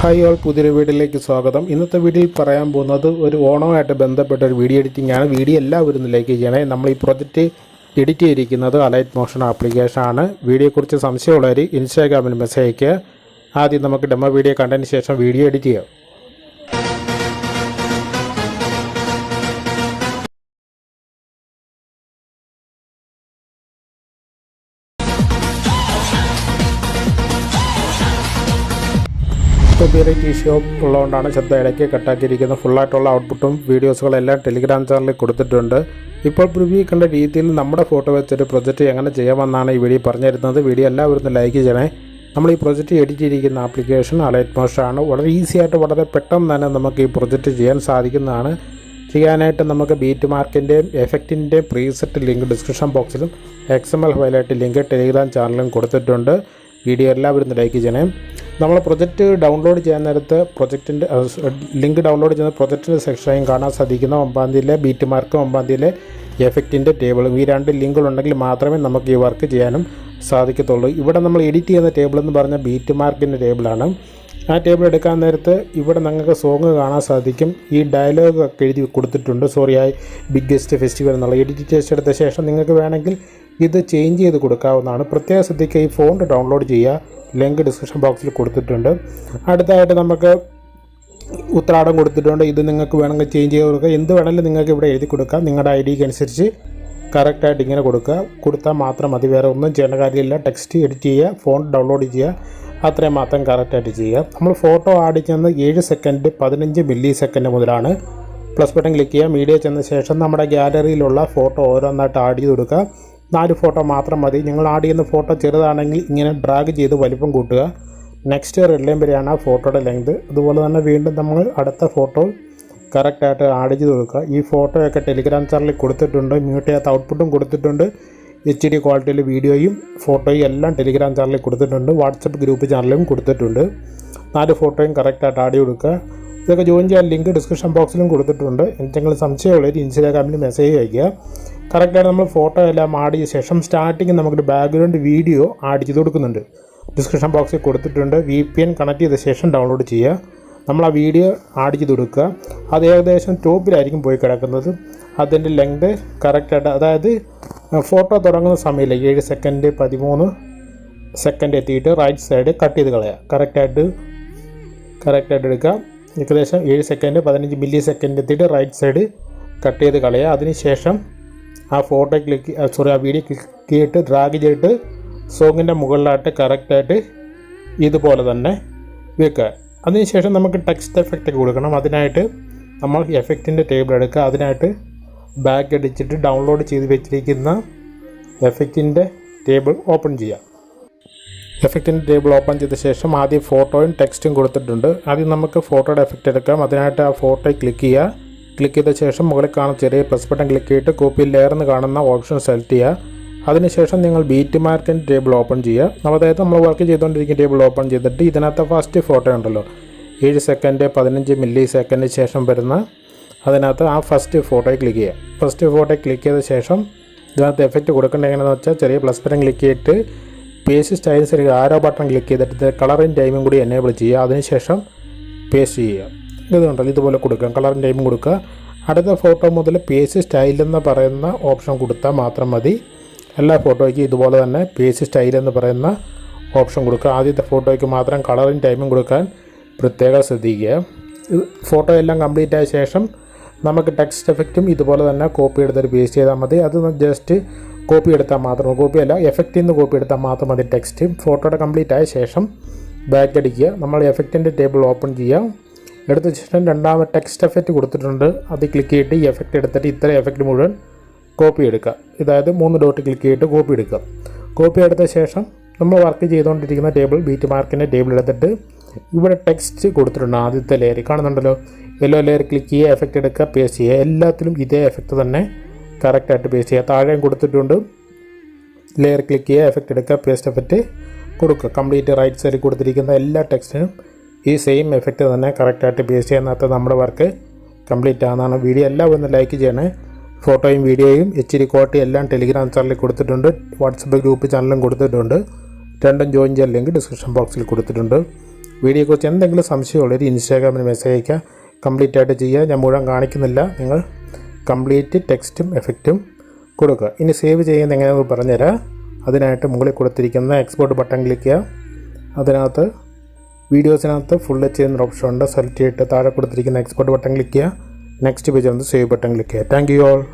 Hi all പുതിയൊരു വീഡിയോയിലേക്ക് സ്വാഗതം. ഇന്നത്തെ വീഡിയോയിൽ പറയാൻ പോകുന്നത് ഒരു ഓണവുമായിട്ട് ബന്ധപ്പെട്ട ഒരു വീഡിയോ എഡിറ്റിംഗ് ആണ്. വീഡിയോ എല്ലാവരും ലൈക്ക് ചെയ്യണേ. നമ്മൾ ഈ പ്രൊജക്റ്റ് എഡിറ്റ് ചെയ്തിരിക്കുന്നത് അലൈറ്റ് മോഷൻ ആപ്ലിക്കേഷൻ ആണ്. വീഡിയോയെക്കുറിച്ച് സംശയമുള്ളവർ ഇൻസ്റ്റാഗ്രാമിൽ മെസ്സേജ് അയയ്ക്കുക. ആദ്യം നമുക്ക് ഡെമോ വീഡിയോ കണ്ടതിന് ശേഷം വീഡിയോ എഡിറ്റ് ചെയ്യാം. കോപ്പിറൈറ്റ് ഇഷ്യൂ ഉള്ളതുകൊണ്ടാണ് ശബ്ദം ഇടയ്ക്ക് കട്ടാക്കിയിരിക്കുന്നത്. ഫുള്ളായിട്ടുള്ള ഔട്ട്പുട്ടും വീഡിയോസുകളെല്ലാം ടെലിഗ്രാം ചാനലിൽ കൊടുത്തിട്ടുണ്ട്. ഇപ്പോൾ പ്രിവ്യൂ കണ്ട രീതിയിൽ നമ്മുടെ ഫോട്ടോ വെച്ചൊരു പ്രൊജക്റ്റ് എങ്ങനെ ചെയ്യാമെന്നാണ് ഈ വീഡിയോ പറഞ്ഞു തരുന്നത് വീഡിയോ എല്ലാവരും ഒന്ന് ലൈക്ക് ചെയ്യണേ. നമ്മൾ ഈ പ്രൊജക്റ്റ് എഡിറ്റ് ചെയ്തിരിക്കുന്ന ആപ്ലിക്കേഷൻ അലൈറ്റ് മോഷാണ് വളരെ ഈസി ആയിട്ട് വളരെ പെട്ടെന്ന് തന്നെ നമുക്ക് ഈ പ്രൊജക്റ്റ് ചെയ്യാൻ സാധിക്കുന്നതാണ്. ചെയ്യാനായിട്ട് നമുക്ക് ബീറ്റ് മാർക്കിന്റെയും എഫക്റ്റിന്റെയും പ്രീസെറ്റ് ലിങ്ക് ഡിസ്ക്രിപ്ഷൻ ബോക്സിലും എക്സ് എം എൽ ഫയലായിട്ട് ലിങ്ക് ടെലിഗ്രാം ചാനലിലും കൊടുത്തിട്ടുണ്ട്. വീഡിയോ എല്ലാവരും ലൈക്ക് ചെയ്യണേ. നമ്മൾ പ്രൊജക്റ്റ് ഡൗൺലോഡ് ചെയ്യാൻ നേരത്ത് പ്രൊജക്റ്റിന്റെ ലിങ്ക് ഡൗൺലോഡ് ചെയ്യുന്ന പ്രൊജക്റ്റിന്റെ സെക്ഷനായും കാണാൻ സാധിക്കുന്ന ഒമ്പാം തീയതിയിലെ ബീറ്റ് മാർക്കും ഒമ്പാം തീയതിയിലെ എഫക്റ്റിന്റെ ടേബിളും ഈ രണ്ട് ലിങ്കുകളുണ്ടെങ്കിൽ മാത്രമേ നമുക്ക് ഈ വർക്ക് ചെയ്യാനും സാധിക്കത്തുള്ളൂ. ഇവിടെ നമ്മൾ എഡിറ്റ് ചെയ്യുന്ന ടേബിൾ എന്ന് പറഞ്ഞാൽ ബീറ്റ് മാർക്കിന്റെ ടേബിളാണ് ആ ടേബിൾ എടുക്കാൻ നേരത്ത് ഇവിടെ നിങ്ങൾക്ക് സോങ് കാണാൻ സാധിക്കും. ഈ ഡയലോഗ് ഒക്കെ എഴുതി കൊടുത്തിട്ടുണ്ട്. സോറി ആയി ബിഗ്ഗസ്റ്റ് ഫെസ്റ്റിവൽ എന്നുള്ള എഡിറ്റ് എടുത്ത ശേഷം നിങ്ങൾക്ക് വേണമെങ്കിൽ ഇത് ചേഞ്ച് ചെയ്ത് കൊടുക്കാവുന്നതാണ്. പ്രത്യേക ശ്രദ്ധിക്കുക ഈ ഫോണ്ട് ഡൗൺലോഡ് ചെയ്യുക ലിങ്ക് ഡിസ്ക്രിപ്ഷൻ ബോക്സിൽ കൊടുത്തിട്ടുണ്ട്. അടുത്തായിട്ട് നമുക്ക് ഉത്രാടം കൊടുത്തിട്ടുണ്ട്. ഇത് നിങ്ങൾക്ക് വേണമെങ്കിൽ ചേഞ്ച് ചെയ്ത് കൊടുക്കുക. എന്ത് വേണമെങ്കിലും നിങ്ങൾക്ക് ഇവിടെ എഴുതി കൊടുക്കാം. നിങ്ങളുടെ ഐ ഡിക്ക് അനുസരിച്ച് കറക്റ്റായിട്ട് ഇങ്ങനെ കൊടുക്കുക. കൊടുത്താൽ മാത്രം മതി. വേറെ ഒന്നും ചെയ്യേണ്ട കാര്യമില്ല. ടെക്സ്റ്റ് എഡിറ്റ് ചെയ്യുക ഫോൺ ഡൗൺലോഡ് ചെയ്യുക. അത്രയും മാത്രം കറക്റ്റായിട്ട് ചെയ്യുക. നമ്മൾ ഫോട്ടോ ആഡ് ചെയ്യുന്നത് ഏഴ് സെക്കൻഡ് പതിനഞ്ച് മില്ലി സെക്കൻഡ് മുതലാണ്. പ്ലസ് ബട്ടൺ ക്ലിക്ക് ചെയ്യുക. മീഡിയ ചെന്ന ശേഷം നമ്മുടെ ഗ്യാലറിയിലുള്ള ഫോട്ടോ ഓരോന്നായിട്ട് ആഡ് ചെയ്ത് കൊടുക്കുക. നാല് ഫോട്ടോ മാത്രം മതി. നിങ്ങൾ ആഡ് ചെയ്യുന്ന ഫോട്ടോ ചെറുതാണെങ്കിൽ ഇങ്ങനെ ഡ്രാഗ് ചെയ്ത് വലിപ്പം കൂട്ടുക. നെക്സ്റ്റ് റെഡ് വരെയാണ് ആ ഫോട്ടോയുടെ ലെങ്ത് അതുപോലെ തന്നെ വീണ്ടും നമ്മൾ അടുത്ത ഫോട്ടോ കറക്റ്റായിട്ട് ആഡ് ചെയ്ത് കൊടുക്കുക. ഈ ഫോട്ടോയൊക്കെ ടെലിഗ്രാം ചാനലിൽ കൊടുത്തിട്ടുണ്ട്. മ്യൂട്ട് ചെയ്യാത്ത ഔട്ട്പുട്ടും കൊടുത്തിട്ടുണ്ട്. എച്ച് ഡി ക്വാളിറ്റിയിൽ വീഡിയോയും ഫോട്ടോയും എല്ലാം ടെലിഗ്രാം ചാനലിൽ കൊടുത്തിട്ടുണ്ട്. വാട്സപ്പ് ഗ്രൂപ്പ് ചാനലിലും കൊടുത്തിട്ടുണ്ട്. നാല് ഫോട്ടോയും കറക്റ്റായിട്ട് ആഡ് കൊടുക്കുക ഇതൊക്കെ ജോയിൻ ചെയ്യാൻ ലിങ്ക് ഡിസ്ക്രിപ്ഷൻ ബോക്സിലും കൊടുത്തിട്ടുണ്ട്. എന്തെങ്കിലും സംശയമുള്ളവർ ഇൻസ്റ്റാഗ്രാമിൽ മെസ്സേജ് അയയ്ക്കുക. കറക്റ്റായിട്ട് നമ്മൾ ഫോട്ടോ എല്ലാം ചെയ്ത ശേഷം സ്റ്റാർട്ടിങ് നമുക്കൊരു ബാക്ക്ഗ്രൗണ്ട് വീഡിയോ ആഡ് ചെയ്ത് കൊടുക്കുന്നുണ്ട്. ഡിസ്ക്രിപ്ഷൻ ബോക്സിൽ കൊടുത്തിട്ടുണ്ട്. വി പി എൻ കണക്ട് ചെയ്ത ശേഷം ഡൗൺലോഡ് ചെയ്യുക. നമ്മൾ ആ വീഡിയോ ആഡ് ചെയ്ത് കൊടുക്കുക. അത് ഏകദേശം ടോപ്പിലായിരിക്കും പോയി കിടക്കുന്നത്. അതിന്റെ ലെങ്ത് കറക്റ്റായിട്ട് അതായത് ഫോട്ടോ തുടങ്ങുന്ന സമയമില്ല? ഏഴ് സെക്കൻഡ് പതിമൂന്ന് സെക്കൻഡ് എത്തിയിട്ട് റൈറ്റ് സൈഡ് കട്ട് ചെയ്ത് കളയുക കറക്റ്റായിട്ട് കറക്റ്റായിട്ട് എടുക്കുക ഏകദേശം ഏഴ് സെക്കൻഡ് പതിനഞ്ച് മില്ലി സെക്കൻഡ് എത്തിയിട്ട് റൈറ്റ് സൈഡ് കട്ട് ചെയ്ത് കളയുക അതിനുശേഷം ആ ഫോട്ടോ ക്ലിക്ക് സോറി ആ വീഡിയോ ക്ലിക്ക് ചെയ്തിട്ട് ഡ്രാഗ് ചെയ്തിട്ട് സോങ്ങിന്റെ മുകളിലായിട്ട് കറക്റ്റായിട്ട് ഇതുപോലെ തന്നെ വെക്കുക. അതിനുശേഷം നമുക്ക് ടെക്സ്റ്റ് എഫക്റ്റ് കൊടുക്കണം. അതിനായിട്ട് നമ്മൾ എഫക്റ്റിന്റെ ടേബിൾ എടുക്കുക. അതിനായിട്ട് ബാക്ക് അടിച്ചിട്ട് ഡൗൺലോഡ് ചെയ്ത് വെച്ചിരിക്കുന്ന എഫക്റ്റിന്റെ ടേബിൾ ഓപ്പൺ ചെയ്യാം. എഫക്റ്റിന്റെ ടേബിൾ ഓപ്പൺ ചെയ്ത ശേഷം ആദ്യം ഫോട്ടോയും ടെക്സ്റ്റും കൊടുത്തിട്ടുണ്ട്. ആദ്യം നമുക്ക് ഫോട്ടോയുടെ എഫക്റ്റ് എടുക്കാം. അതിനായിട്ട് ആ ഫോട്ടോ ക്ലിക്ക് ചെയ്യുക. ക്ലിക്ക് ചെയ്ത ശേഷം മുകളിൽ കാണുന്ന ചെറിയ പ്ലസ് ബട്ടൺ ക്ലിക്ക് ചെയ്തിട്ട് കോപ്പി ലെയർ എന്ന് കാണുന്ന ഓപ്ഷൻ സെലക്ട് ചെയ്യുക. അതിനുശേഷം നിങ്ങൾ ബീറ്റ് മാർക്കിന്റെ ടേബിൾ ഓപ്പൺ ചെയ്യുക. അതായത് നമ്മൾ വർക്ക് ചെയ്തുകൊണ്ടിരിക്കുന്ന ടേബിൾ ഓപ്പൺ ചെയ്തിട്ട് ഇതിനകത്ത് ഫസ്റ്റ് ഫോട്ടോ ഉണ്ടല്ലോ. ഏഴ് സെക്കൻഡ് പതിനഞ്ച് മില്ലി സെക്കൻഡ് ശേഷം വരുന്ന അതിനകത്ത് ആ ഫസ്റ്റ് ഫോട്ടോയിൽ ക്ലിക്ക് ചെയ്യുക. ഫസ്റ്റ് ഫോട്ടോയിൽ ക്ലിക്ക് ചെയ്ത ശേഷം ഇതിനകത്ത് എഫക്റ്റ് കൊടുക്കേണ്ടത് എങ്ങനെയാണെന്ന് വെച്ചാൽ ചെറിയ പ്ലസ് ബട്ടൺ ക്ലിക്ക് ചെയ്തിട്ട് പേസ്റ്റ് സ്റ്റൈൽസ് ഒരു ആരോ ബട്ടൺ ക്ലിക്ക് ചെയ്തിട്ട് കളറും ടൈമും കൂടി എനേബിൾ ചെയ്യുക. അതിനുശേഷം പേസ്റ്റ് ചെയ്യുക. ഇതുണ്ടല്ലോ ഇതുപോലെ കൊടുക്കുക. കളറും ടൈമും കൊടുക്കുക. അടുത്ത ഫോട്ടോ മുതൽ പേസ്റ്റ് സ്റ്റൈൽ എന്ന് പറയുന്ന ഓപ്ഷൻ കൊടുത്താൽ മാത്രം മതി. എല്ലാ ഫോട്ടോയ്ക്കും ഇതുപോലെ തന്നെ പേസ്റ്റ് സ്റ്റൈൽ എന്ന് പറയുന്ന ഓപ്ഷൻ കൊടുക്കുക. ആദ്യത്തെ ഫോട്ടോയ്ക്ക് മാത്രം കളറും ടൈമും കൊടുക്കാൻ പ്രത്യേകം ശ്രദ്ധിക്കുക. ഫോട്ടോ എല്ലാം കംപ്ലീറ്റ് ആയ ശേഷം നമുക്ക് ടെക്സ്റ്റ് എഫക്റ്റും ഇതുപോലെ തന്നെ കോപ്പി എടുത്തിട്ട് പേസ്റ്റ് ചെയ്താൽ മതി. അത് ജസ്റ്റ് കോപ്പി എടുത്താൽ മാത്രം കോപ്പി അല്ല എഫക്റ്റിൽ നിന്ന് കോപ്പി എടുത്താൽ മാത്രം മതി ടെക്സ്റ്റ് ഫോട്ടോയുടെ കംപ്ലീറ്റ് ആയ ശേഷം ബാക്ക് അടിക്കുക. നമ്മൾ എഫക്റ്റിന്റെ ടേബിൾ ഓപ്പൺ ചെയ്യുക. എടുത്ത ശേഷം രണ്ടാമത് ടെക്സ്റ്റ് എഫക്റ്റ് കൊടുത്തിട്ടുണ്ട്. അത് ക്ലിക്ക് ചെയ്തിട്ട് ഈ എഫക്റ്റ് എടുത്തിട്ട് ഇത്ര എഫക്റ്റ് മുഴുവൻ കോപ്പി എടുക്കുക. ഇതായത് മൂന്ന് ഡോട്ട് ക്ലിക്ക് ചെയ്തിട്ട് കോപ്പി എടുക്കുക. കോപ്പി എടുത്ത ശേഷം നമ്മൾ വർക്ക് ചെയ്തുകൊണ്ടിരിക്കുന്ന ടേബിൾ ബീറ്റ് മാർക്കിന്റെ ടേബിൾ എടുത്തിട്ട് ഇവിടെ ടെക്സ്റ്റ് കൊടുത്തിട്ടുണ്ട് ആദ്യത്തെ ലെയർ കാണുന്നുണ്ടല്ലോ? യെല്ലോ ലെയർ ക്ലിക്ക് ചെയ്യുക എഫക്റ്റ് എടുക്കുക പേസ്റ്റ് ചെയ്യുക. എല്ലാത്തിലും ഇതേ എഫക്റ്റ് തന്നെ കറക്റ്റായിട്ട് പേസ്റ്റ് ചെയ്യുക. താഴെയും കൊടുത്തിട്ടുണ്ട്. ലെയർ ക്ലിക്ക് ചെയ്യുക എഫക്റ്റ് എടുക്കുക പേസ്റ്റ് എഫക്റ്റ് കൊടുക്കുക. കംപ്ലീറ്റ് റൈറ്റ് സൈഡിൽ കൊടുത്തിരിക്കുന്ന എല്ലാ ടെക്സ്റ്റിനും ഈ സെയിം എഫക്റ്റ് തന്നെ കറക്റ്റായിട്ട് പേസ്റ്റ് ചെയ്യുന്നകത്ത് നമ്മുടെ വർക്ക് കംപ്ലീറ്റ് ആകുന്നതാണ് വീഡിയോ എല്ലാം ഒന്ന് ലൈക്ക് ചെയ്യണേ. ഫോട്ടോയും വീഡിയോയും എച്ച് ഡി ക്വാളിറ്റി എല്ലാം ടെലിഗ്രാം ചാനലിൽ കൊടുത്തിട്ടുണ്ട്. വാട്സപ്പ് ഗ്രൂപ്പ് ചാനലും കൊടുത്തിട്ടുണ്ട്. രണ്ടും ജോയിൻ ചെയ്യാൻ ലിങ്ക് ഡിസ്ക്രിപ്ഷൻ ബോക്സിൽ കൊടുത്തിട്ടുണ്ട്. വീഡിയോയെക്കുറിച്ച് എന്തെങ്കിലും സംശയമുള്ളൊരു ഇൻസ്റ്റാഗ്രാമിൽ മെസ്സേജ് അയക്കുക കംപ്ലീറ്റ് ആയിട്ട് ചെയ്യുക. ഞാൻ മുഴുവൻ കാണിക്കുന്നില്ല. നിങ്ങൾ കംപ്ലീറ്റ് ടെക്സ്റ്റും എഫക്റ്റും കൊടുക്കുക. ഇനി സേവ് ചെയ്യുന്ന എങ്ങനെയാണെന്ന് പറഞ്ഞുതരാം. അതിനായിട്ട് മുകളിൽ കൊടുത്തിരിക്കുന്ന എക്സ്പോർട്ട് ബട്ടൺ ക്ലിക്ക് ചെയ്യുക. അതിനകത്ത് വീഡിയോസിനകത്ത് ഫുൾ എച്ച് എന്നൊരു ഓപ്ഷൻ ഉണ്ട്. സെലക്ട് ചെയ്തിട്ട് താഴെ കൊടുത്തിരിക്കുന്ന എക്സ്പോർട്ട് ബട്ടൺ ക്ലിക്ക് ചെയ്യുക. നെക്സ്റ്റ് പേജ് വന്ന് സേവ് ബട്ടൺ ക്ലിക്ക് ചെയ്യുക. Thank you all